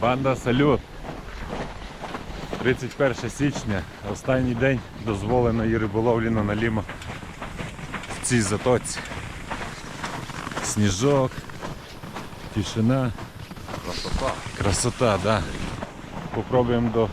Банда салют. 31 січня, останній день дозволеної риболовлі на налімо в цій затоці. Сніжок, тишина, Красота. красота, да. Попробуємо до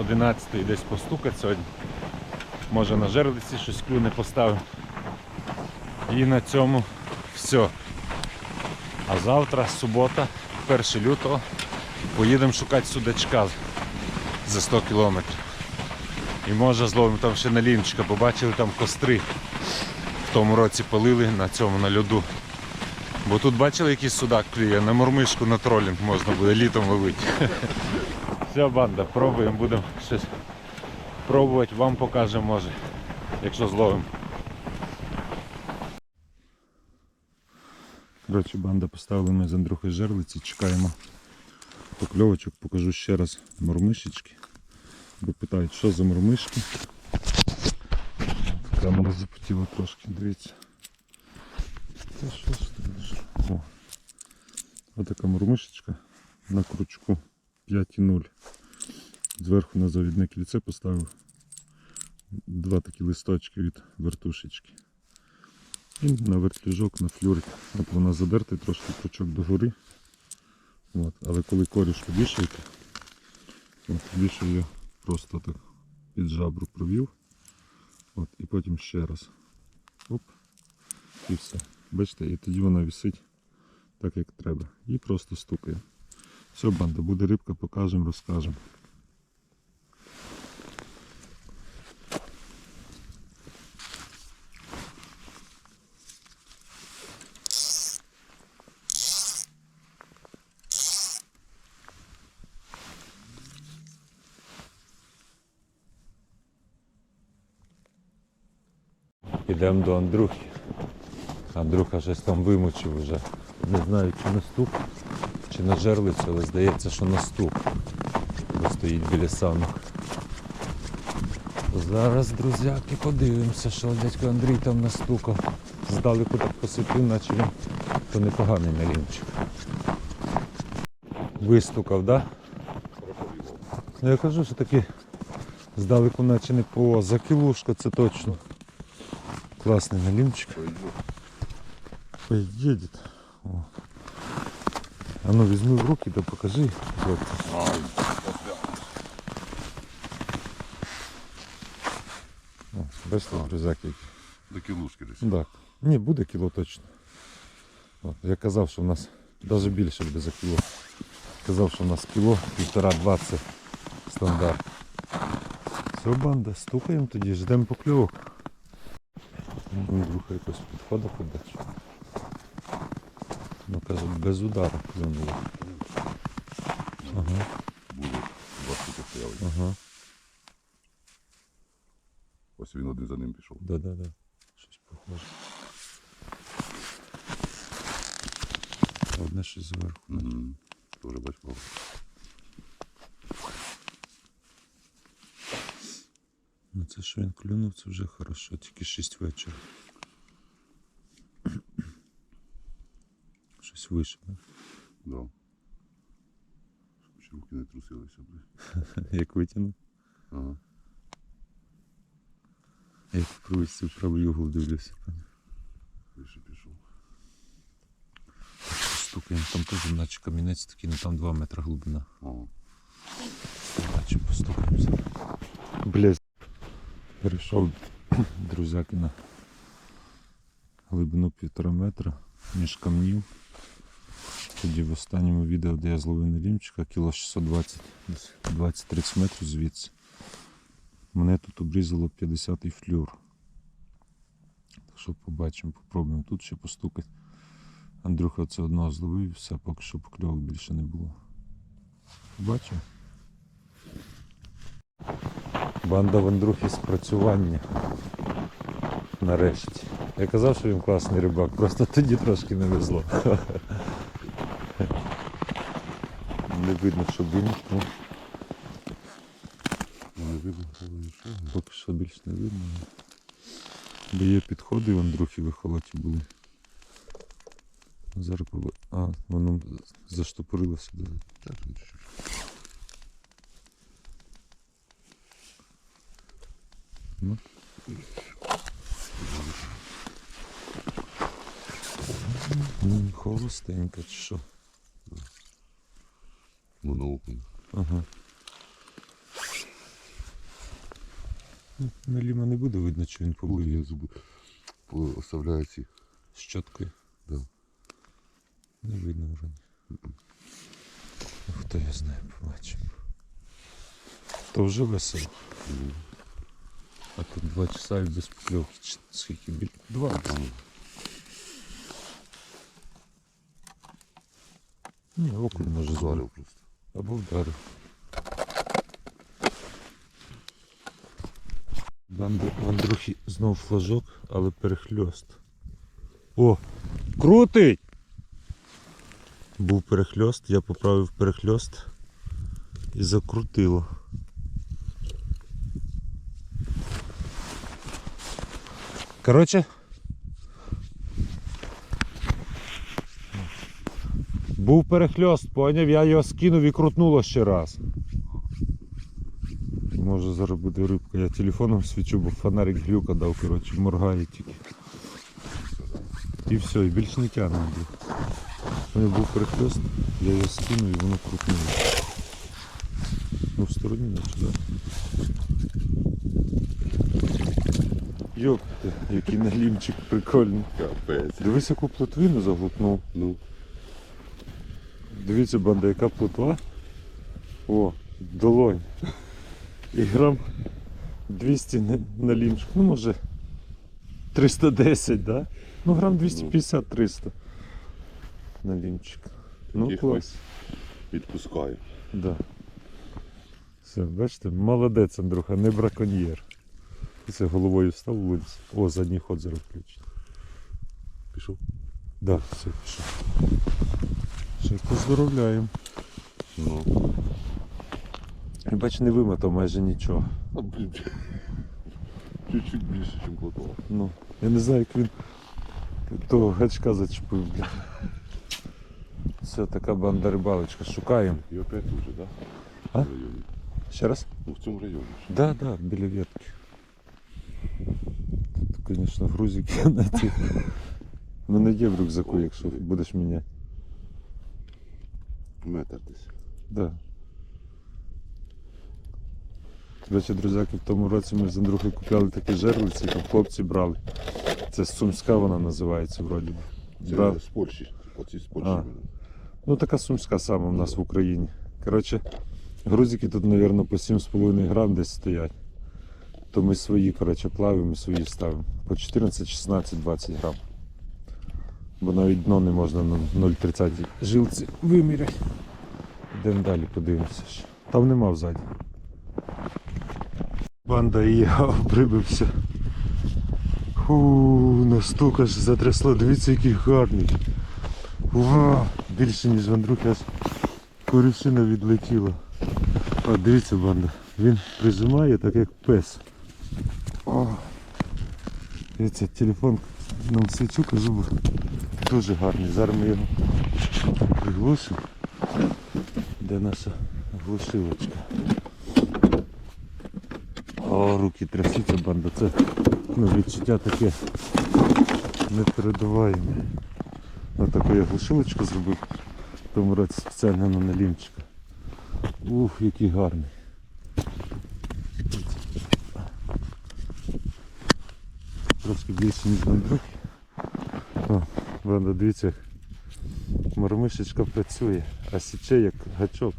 11 десь постукати сьогодні. Може на жерлиці щось клюне поставимо. І на цьому все. А завтра, субота, 1 лютого, поїдемо шукати судачка за 100 кілометрів. І може зловимо там ще налінчика, бо бачили там костри. В тому році палили на цьому на льоду. Бо тут бачили якийсь судак клює, на мормишку на тролінг можна буде літом ловити. Все, банда, пробуємо, будемо щось пробувати, вам покажемо може, якщо зловимо. Коротше, банда поставили ми з Андрюхою жерлиці, чекаємо покльовочок, покажу ще раз мормишечки. Бо питають, що за мормишки. Камера запотіла трошки, дивіться. Та що ж? О. Отака мормишечка на крючку 5,0. Зверху на завідне кільце поставив два такі листочки від вертушечки. І на вертлюжок, на флюрик. От вона задертий трошки крючок догори. От. Але коли коріш вішаєте, вішаю просто так під жабру провів. От, і потім ще раз. Оп. І все. Бачите, і тоді вона висить так, як треба. І просто стукає. Все, банда, буде рибка, покажемо, розкажемо. Ідемо до Андрюхи. Андрюха щось там вимучив вже. Не знаю, чи на стук, чи на жерлицю, але здається, що на стук. Бо стоїть біля санок. Зараз, друзяки, подивимося, що дядько Андрій там настукав. Здалеку так посипів, наче він то непоганий налімчик. Вистукав, так? Да? Ну я кажу, що таки здалеку наче не по закілушка, це точно. Класний налімчик. Поедет. О. А ну візьми в руки да покажи. Ай, О, Бачите, друзяки. до кілушки десь. Так. Ні, буде кіло точно. От, я казав, що в нас навіть більше буде за кіло. Казав, що в нас кіло, півтора-два це стандарт. Все, банда, стукаємо тоді, ждемо покльовок. Андрюха якось підходить подальше. Ну каже, без удара клюнуло. Ага, Було два штуки стояли. ага. Ось він один за ним пішов. Да-да-да. Щось похоже. Одне щось зверху. Угу. Тоже бачив. Ну це що він клюнув, це вже хорошо, тільки 6 вечора. Щось вище, да? Да. Щоб руки не трусилися. блін. як витягнув. Ага. Як привичці в правий угол дивлюся. пані. Вище пішов. Стукаємо, там теж наче камінець такий, ну там 2 метри глибина. Ага. Наче постукаємося. Блять. Перейшов друзяки на глибину півтора метра між камнів. Тоді в останньому відео, де я зловив налімчика, кіло 620, 20-30 метрів звідси. Мене тут обрізало 50-й флюр. Так що побачимо, попробуємо тут ще постукати. Андрюха це одного зловив, все, поки що покльовок більше не було. Побачимо. Банда в Андрухі спрацювання. Нарешті. Я казав, що він класний рибак, просто тоді трошки не везло. Не видно, що вимкнув. Ну, Не видно, нічого. Поки що більш не видно. Бо є підходи в Андрухі в ехолоті були. Зараз. А, воно заштопорилося. Так, ну, Холостенько чи що? Моноокон. Ага. Ну, Наліма не буде видно, що він побив я забув. По- Оставляю ці. щоткою. Да. Не видно. Ну, Хто я знаю, побачимо. То вже весело. А тут два часа і без покльовки. Скільки біль? Два. Ні, окунь може зварив. Просто. Або вдарив. В Андрухі знов флажок, але перехльост. О! Крутить! Був перехльост, я поправив перехльост і закрутило. Коротше. Був перехльост, поняв, я його скинув і крутнуло ще раз. Може зараз буде рибка. Я телефоном свічу, бо фонарик глюка дав, коротше, моргає тільки. І все, і більше не тягне. У мене був перехльост, я його скинув і воно крутнуло. Ну в стороні наче, так. Йопте, який налімчик прикольний. Капець. Дивись, яку плотвину заглупнув. Ну, Дивіться, банда, яка плотва. О, долонь. І грам 200 на, лімчик. Ну, може 310, да? Ну, грам 250-300 на лімчик. Ну, клас. відпускаю. Да. Все, бачите, молодець, Андрюха, не браконьєр. Це головою встав вулиці. О, задній ход зараз включить. Пішов? Да, все, пішов. Ще поздоровляємо. Ну. Бач, не вимотав майже нічого. А, блін. Чуть-чуть більше, ніж плотова. Ну, я не знаю, як він того гачка зачепив, бля. Все, така банда рибалочка. Шукаємо. І опять тут же, да? А? В районі. Ще раз? Ну, в цьому районі. ж. Да, да, біля ветки. Звісно, грузики на ті. У мене є в рюкзаку, якщо будеш міняти. Метр десь. Да. До речі, друзяки, в тому році ми з Андрухою купляли такі жерлиці, там хлопці брали. Це сумська вона називається вроді. би. Це Брав. з Польщі. Оці з Польщі. А. Ну така сумська сама в нас в Україні. Коротше, грузики тут, мабуть, по 7,5 грам десь стоять. То ми свої, коротше, плавимо і свої ставимо. По 14, 16, 20 грам. Бо навіть дно не можна на 0,30 жилці виміряти. Йдемо далі, подивимося. Там нема взаді. Банда і я обрибився. Фу, настук аж затрясло. Дивіться, який гарний. Ва, більше ніж в Андрухи аж корюшина відлетіла. О, дивіться, банда. Він прижимає так як пес. О, дивіться, телефон нам свічу, кажу, бо дуже гарний. Зараз ми його приглушимо. Де наша глушилочка? О, руки трясуться, банда. Це ну, відчуття таке непередаваєме. Отаку я глушилочку зробив в тому році спеціально на налімчика. Ух, який гарний. Більше ніж на. О, банда, дивіться, як мармишечка працює, а січе як гачок.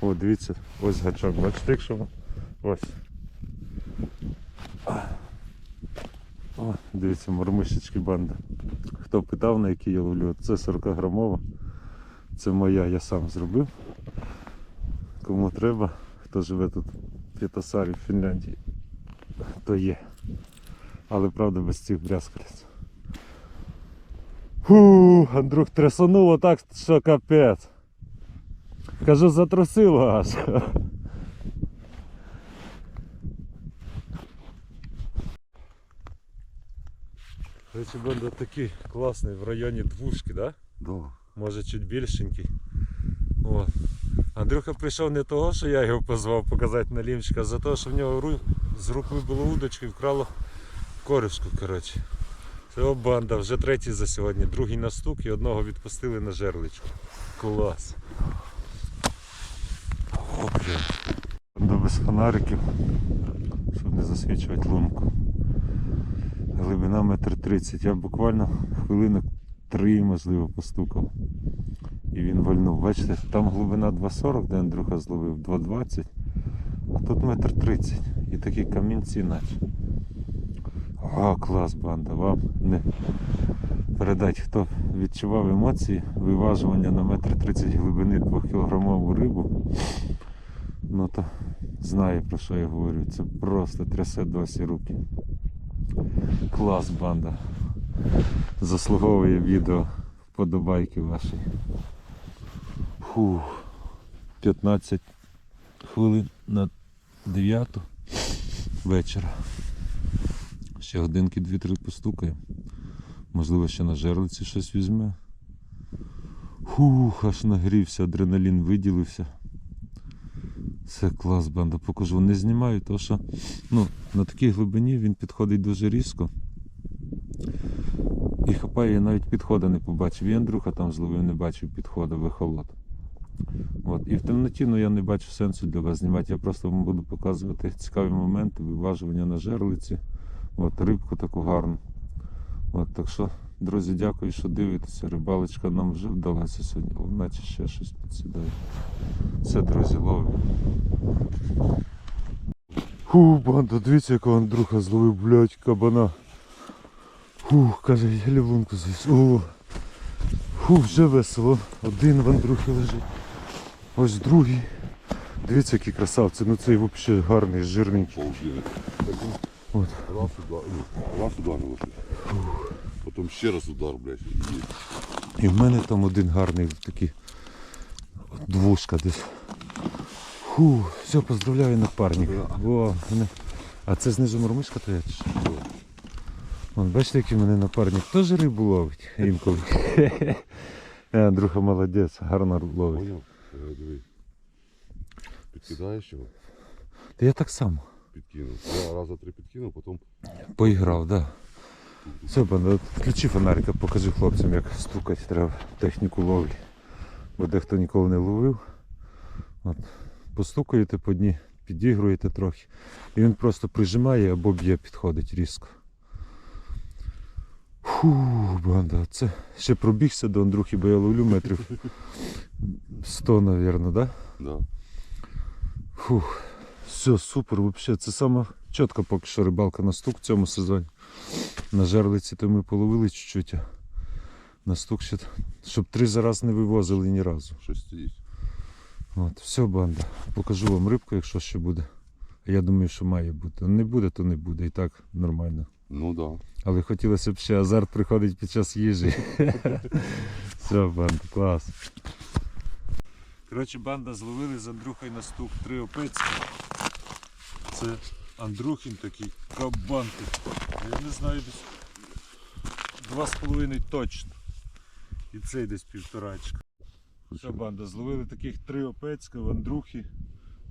О, дивіться, ось гачок. Бачите, якщо ось. О, дивіться, мармишечки банда. Хто питав, на який я ловлю, це 40 грамова. Це моя, я сам зробив. Кому треба, хто живе тут в П'ятасарі, в Фінляндії, то є. Але правда без цих брязкалець. Фу, Андрюх трясануло так, що капець. Кажу, затрусило аж. Речі, банда такий класний в районі двушки, да? Да. Може чуть більшенький. О. Андрюха прийшов не того, що я його позвав показати на лімчика, а за те, що в нього з рук вибило удочку і вкрало коришку, коротше. Це банда, вже третій за сьогодні, другий на стук і одного відпустили на жерличку. Клас. О. Банда без фонариків, щоб не засвічувати лунку. Глибина метр тридцять. Я буквально хвилинок три, можливо, постукав. І він вальнув. Бачите, там глибина 2,40, де Андрюха зловив 2,20, а тут метр тридцять. І такі камінці наче. О, клас, банда. Вам не передать, хто відчував емоції виважування на метр тридцять глибини 2 кілограмову рибу. Ну то знає про що я говорю. Це просто трясе досі руки. Клас, банда. Заслуговує відео вподобайки ваші. Фух. 15 хвилин на 9 вечора. Ще годинки 2-3 постукає. Можливо, ще на жерлиці щось візьме. Фух, аж нагрівся, адреналін виділився. Це клас, банда. Покажу. Не знімаю, тому що ну, на такій глибині він підходить дуже різко. І хапає, я навіть підходу не побачив. І Андрюха там зловив, не бачив підходу, вихолод. От. І в темноті ну, я не бачу сенсу для вас знімати. Я просто вам буду показувати цікаві моменти, виважування на жерлиці. От, рибку таку гарну. От, так що, друзі, дякую, що дивитеся. Рибалочка нам вже вдалася сьогодні. Наче ще щось підсідає. Все, друзі, ловимо. Фу, банда, дивіться, якого Андрюха зловив, блядь, кабана. Фух, каже, я лівунку завіз. О, фу, вже весело. Один в Андрюхи лежить. Ось другий. Дивіться, які красавці. Ну цей взагалі гарний, жирненький. От. Раз удар, ну, раз удар наложив. Потім ще раз удар, блядь. І І в мене там один гарний такий двушка десь. Фу, все, поздравляю напарник. Во, мене... А це знизу мормишка твоя чи що? Вон, бачите, який в мене напарник теж рибу ловить інколи. Андрюха молодець, гарно ловить. Поняв? Е, Підкидаєш його, Та я так само підкинув. Я раза три підкинув, потім поіграв, так. Да. Все, банда, включи фонарика, покажи хлопцям, як стукати треба техніку ловлі. Бо дехто ніколи не ловив. От. Постукаєте по дні, підігруєте трохи. І він просто прижимає або б'є, підходить різко. Фу, банда, це ще пробігся до Андрухи, бо я ловлю метрів 100, мабуть, да? да. Фух, все, супер, взагалі. Це сама чітка поки що рибалка на стук в цьому сезоні. На жерлиці то ми половили чуть-чуть. а На стук ще, щоб три за раз не вивозили ні разу. щось стоїть. От, все, банда. Покажу вам рибку, якщо ще буде. Я думаю, що має бути. Не буде, то не буде. І так нормально. Ну да. Але хотілося б ще азарт приходить під час їжі. Все, банда, клас. Коротше, банда зловили з Андрюхою на стук три опецьки. Це Андрухін такий кабан. Я не знаю десь два з половиною точно. І цей десь півторачка. Все, банда, зловили таких три опецька в Андрухі.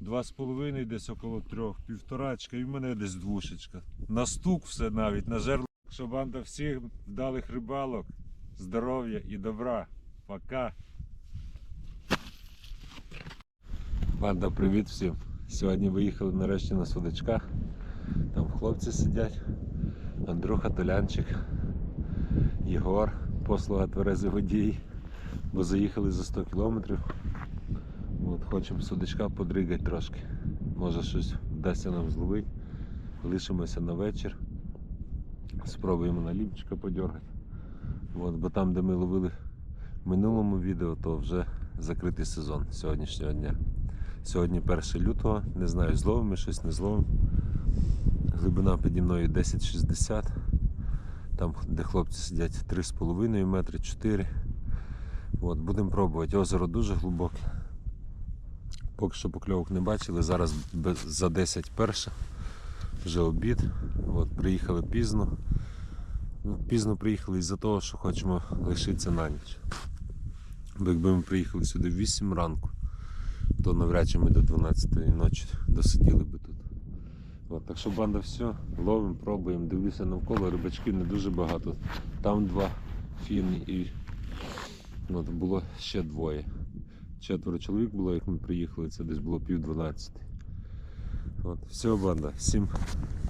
Два з половиною десь около трьох, півторачка і в мене десь двушечка. На стук все навіть, на жерло. Що банда всіх вдалих рибалок, здоров'я і добра. Пока. Банда, привіт всім. Сьогодні виїхали нарешті на судачках. Там хлопці сидять. Андрюха Толянчик, Єгор, послуга тверезий водій. Бо заїхали за 100 кілометрів. От, хочемо судачка подригати трошки. Може щось вдасться нам зловити. Лишимося на вечір. Спробуємо на ліпчика подергати. От, бо там, де ми ловили в минулому відео, то вже закритий сезон сьогоднішнього дня. Сьогодні 1 лютого, не знаю, зловимо щось, не зловимо. Глибина піді мною 10,60. Там, де хлопці сидять 3,5 метри, 4. От, будемо пробувати. Озеро дуже глибоке. Поки що покльовок не бачили. Зараз за 10 перша. Вже обід. От, приїхали пізно. Ну, пізно приїхали із-за того, що хочемо лишитися на ніч. Бо якби ми приїхали сюди в 8 ранку, то навряд чи ми до 12 ночі досиділи би тут. От, так що банда все, ловимо, пробуємо, дивлюся навколо, рибачків не дуже багато. Там два фіни і от було ще двоє. Четверо чоловік було, як ми приїхали, це десь було пів дванадцяти. От, все, банда, всім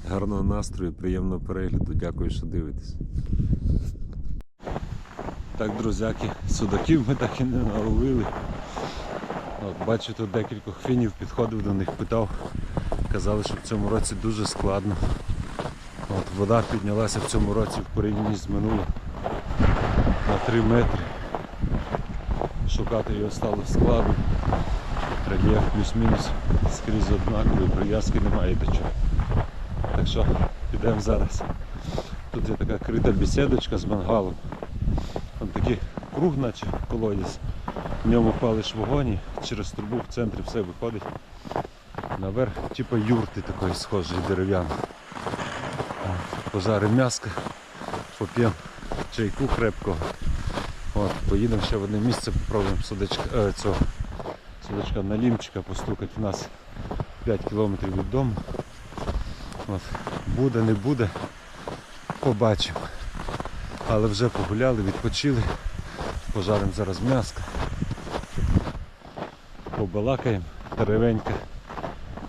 гарного настрою, приємного перегляду, дякую, що дивитесь. Так, друзяки, судаків ми так і не наловили. От, бачу, тут декількох фінів підходив до них, питав. Казали, що в цьому році дуже складно. От, вода піднялася в цьому році в порівнянні з минулим на 3 метри. Шукати його стало складно. Рельєф плюс-мінус скрізь однаковий, прив'язки немає до чого. Так що підемо зараз. Тут є така крита бесідочка з мангалом. Там такий круг, наче колодязь. В ньому палиш вогонь і через трубу в центрі все виходить наверх, типу юрти такої схожої дерев'яної. От, Пожаримо м'яско, поп'ємо чайку крепкого. От, поїдемо ще в одне місце, попробуємо судачка, е, цього судачка налімчика постукати. У нас 5 кілометрів від дому. От, буде, не буде, побачимо. Але вже погуляли, відпочили. Пожаримо зараз м'яско. Побалакаємо деревенька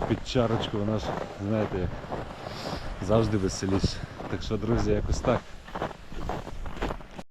під чарочку, у нас, знаєте, як завжди веселіше. Так що, друзі, якось так.